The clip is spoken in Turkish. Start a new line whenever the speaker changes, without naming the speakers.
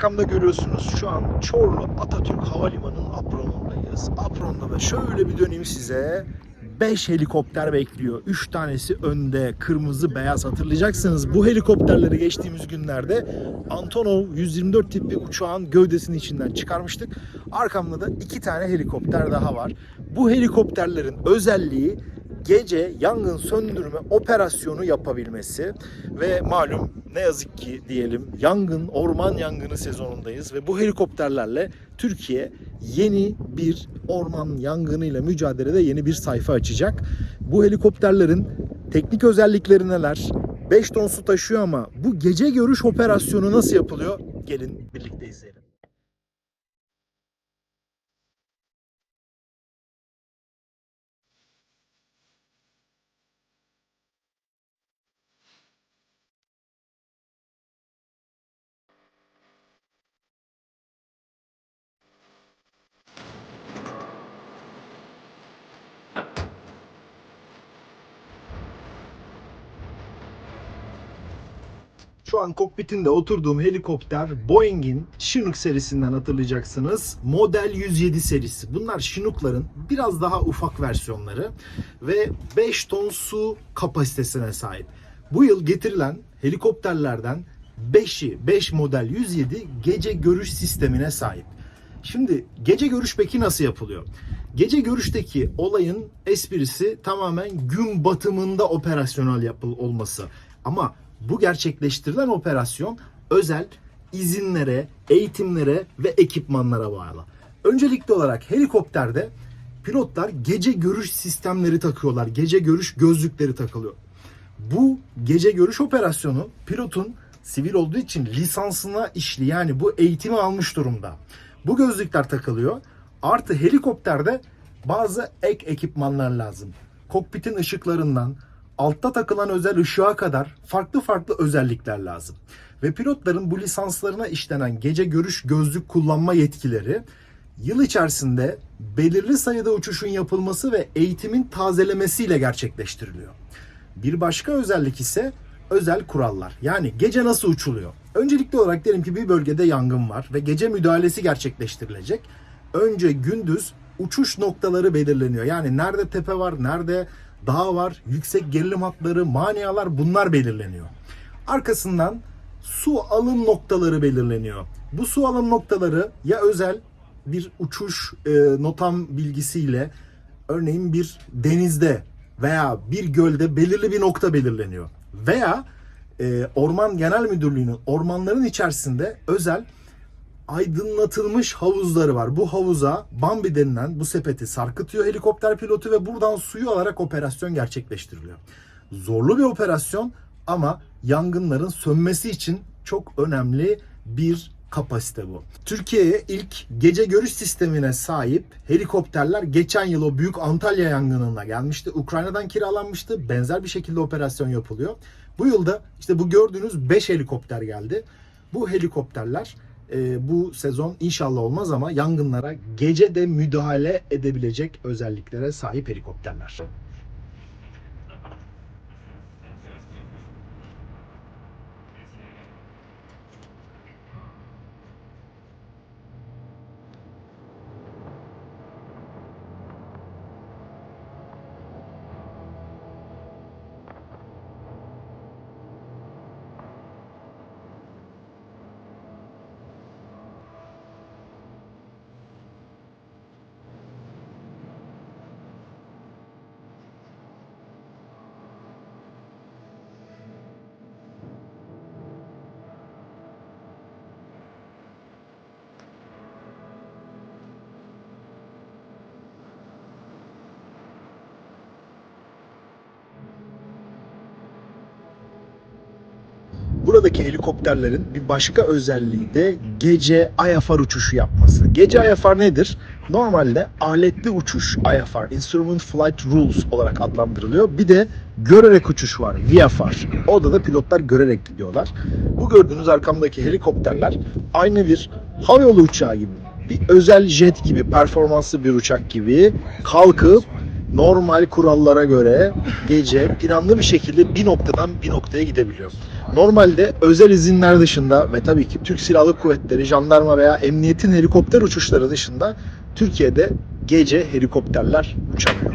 Arkamda görüyorsunuz şu an Çorlu Atatürk Havalimanı'nın apronundayız. Apronda da şöyle bir döneyim size. 5 helikopter bekliyor. 3 tanesi önde, kırmızı, beyaz. Hatırlayacaksınız bu helikopterleri geçtiğimiz günlerde Antonov 124 tip bir uçağın gövdesinin içinden çıkarmıştık. Arkamda da 2 tane helikopter daha var. Bu helikopterlerin özelliği gece yangın söndürme operasyonu yapabilmesi ve malum ne yazık ki diyelim yangın, orman yangını sezonundayız ve bu helikopterlerle Türkiye yeni bir orman yangınıyla mücadelede yeni bir sayfa açacak. Bu helikopterlerin teknik özellikleri neler? 5 ton su taşıyor ama bu gece görüş operasyonu nasıl yapılıyor? Gelin birlikte izleyelim. Şu an kokpitinde oturduğum helikopter Boeing'in Chinook serisinden hatırlayacaksınız. Model 107 serisi. Bunlar Chinook'ların biraz daha ufak versiyonları ve 5 ton su kapasitesine sahip. Bu yıl getirilen helikopterlerden 5'i 5 model 107 gece görüş sistemine sahip. Şimdi gece görüş peki nasıl yapılıyor? Gece görüşteki olayın esprisi tamamen gün batımında operasyonel yapıl olması. Ama bu gerçekleştirilen operasyon özel izinlere, eğitimlere ve ekipmanlara bağlı. Öncelikli olarak helikopterde pilotlar gece görüş sistemleri takıyorlar. Gece görüş gözlükleri takılıyor. Bu gece görüş operasyonu pilotun sivil olduğu için lisansına işli yani bu eğitimi almış durumda. Bu gözlükler takılıyor. Artı helikopterde bazı ek ekipmanlar lazım. Kokpitin ışıklarından altta takılan özel ışığa kadar farklı farklı özellikler lazım. Ve pilotların bu lisanslarına işlenen gece görüş gözlük kullanma yetkileri yıl içerisinde belirli sayıda uçuşun yapılması ve eğitimin tazelemesiyle gerçekleştiriliyor. Bir başka özellik ise özel kurallar. Yani gece nasıl uçuluyor? Öncelikli olarak diyelim ki bir bölgede yangın var ve gece müdahalesi gerçekleştirilecek. Önce gündüz uçuş noktaları belirleniyor. Yani nerede tepe var, nerede dağ var, yüksek gerilim hatları, manialar bunlar belirleniyor. Arkasından su alım noktaları belirleniyor. Bu su alım noktaları ya özel bir uçuş e, notam bilgisiyle örneğin bir denizde veya bir gölde belirli bir nokta belirleniyor. Veya e, Orman Genel Müdürlüğü'nün ormanların içerisinde özel aydınlatılmış havuzları var. Bu havuza Bambi denilen bu sepeti sarkıtıyor helikopter pilotu ve buradan suyu alarak operasyon gerçekleştiriliyor. Zorlu bir operasyon ama yangınların sönmesi için çok önemli bir kapasite bu. Türkiye'ye ilk gece görüş sistemine sahip helikopterler geçen yıl o büyük Antalya yangınına gelmişti. Ukrayna'dan kiralanmıştı. Benzer bir şekilde operasyon yapılıyor. Bu yılda işte bu gördüğünüz 5 helikopter geldi. Bu helikopterler e, bu sezon inşallah olmaz ama yangınlara gece de müdahale edebilecek özelliklere sahip helikopterler. Buradaki helikopterlerin bir başka özelliği de gece IFR uçuşu yapması. Gece IFR nedir? Normalde aletli uçuş IFR, Instrument Flight Rules olarak adlandırılıyor. Bir de görerek uçuş var, VFR. Orada da pilotlar görerek gidiyorlar. Bu gördüğünüz arkamdaki helikopterler aynı bir havayolu uçağı gibi, bir özel jet gibi, performanslı bir uçak gibi kalkıp normal kurallara göre gece planlı bir şekilde bir noktadan bir noktaya gidebiliyor. Normalde özel izinler dışında ve tabii ki Türk Silahlı Kuvvetleri, jandarma veya emniyetin helikopter uçuşları dışında Türkiye'de gece helikopterler uçamıyor.